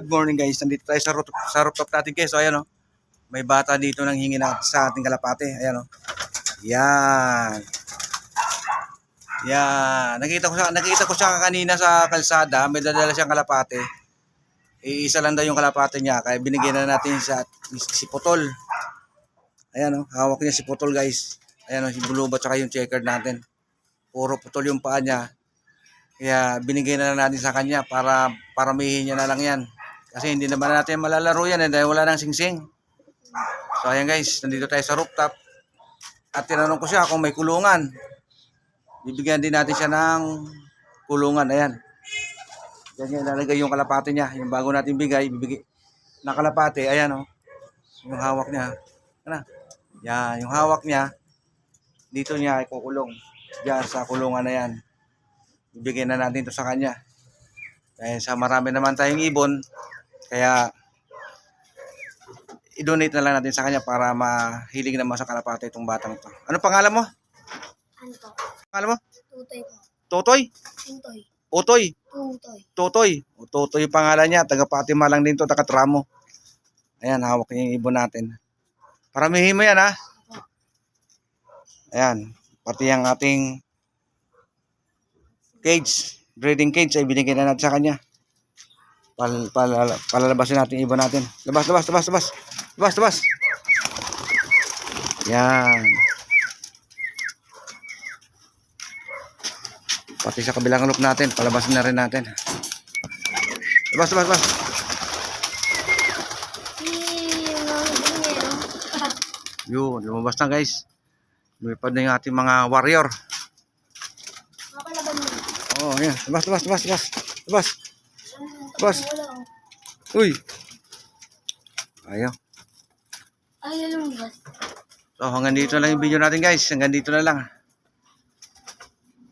Good morning guys. Nandito tayo sa rooftop, sa rooftop natin guys. So ayan oh. May bata dito nang hingi na sa ating kalapate. Ayan oh. Yan. Yan. Nakita ko siya, nakita ko siya kanina sa kalsada. May dadala siyang kalapate. Iisa lang daw yung kalapate niya. Kaya binigyan na natin sa si Putol. Ayan oh. Hawak niya si Putol guys. Ayan oh. Si Bulubat tsaka yung checker natin. Puro putol yung paa niya. Kaya binigay na lang natin sa kanya para paramihin niya na lang yan. Kasi hindi naman natin malalaro yan eh, dahil wala nang singsing. So ayan guys, nandito tayo sa rooftop. At tinanong ko siya kung may kulungan. Bibigyan din natin siya ng kulungan. Ayan. Diyan niya ilalagay yung kalapate niya. Yung bago natin bigay, bibigay na kalapate. Ayan. Oh. Yung hawak niya. Ano? Yan, yung hawak niya. Dito niya ikukulong. Diyan sa kulungan na yan ibigay na natin to sa kanya. Dahil sa marami naman tayong ibon, kaya i-donate na lang natin sa kanya para mahilig naman sa kalapate itong batang ito. Ano pangalan mo? Ano po? Pangalan mo? Tutoy po. Totoy? Tintoy. Otoy? Tutoy. Totoy. O, Totoy yung pangalan niya. Taga Fatima lang din to, taga Tramo. Ayan, hawak niya yung ibon natin. Paramihin mo yan ha. Ayan. Pati ang ating cage, breeding cage ay binigyan na natin sa kanya. Pal, pal, palalabasin natin ibon natin. Labas, labas, labas, labas. Labas, labas. Yan. Pati sa kabilang loop natin, palabasin na rin natin. Labas, labas, labas. Yun, lumabas na guys. Lumipad na yung ating mga warrior. Mo. Oh, yan. Labas, labas, labas, labas. Labas. Oh. Uy. Ayaw. Ay, alam mo ba? So, hanggang dito lang yung video natin guys. Hanggang dito na lang.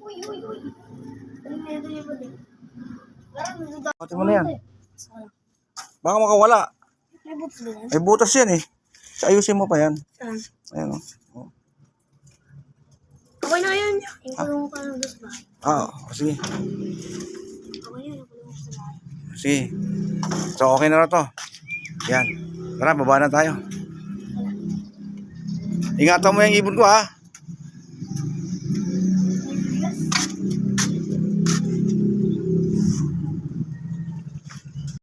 Uy, uy, uy. Pati mo na yan. Baka makawala. May ba yan? Ay, butas yan eh. So, ayusin mo pa yan. Saan? Ayan oh. oh. Okay na yan. Yung kulong ka ng ba? Ah, oh, sige. Sige. So, okay na na to. Yan. Tara, baba na tayo. Ingatan mo yung ibon ko, ha?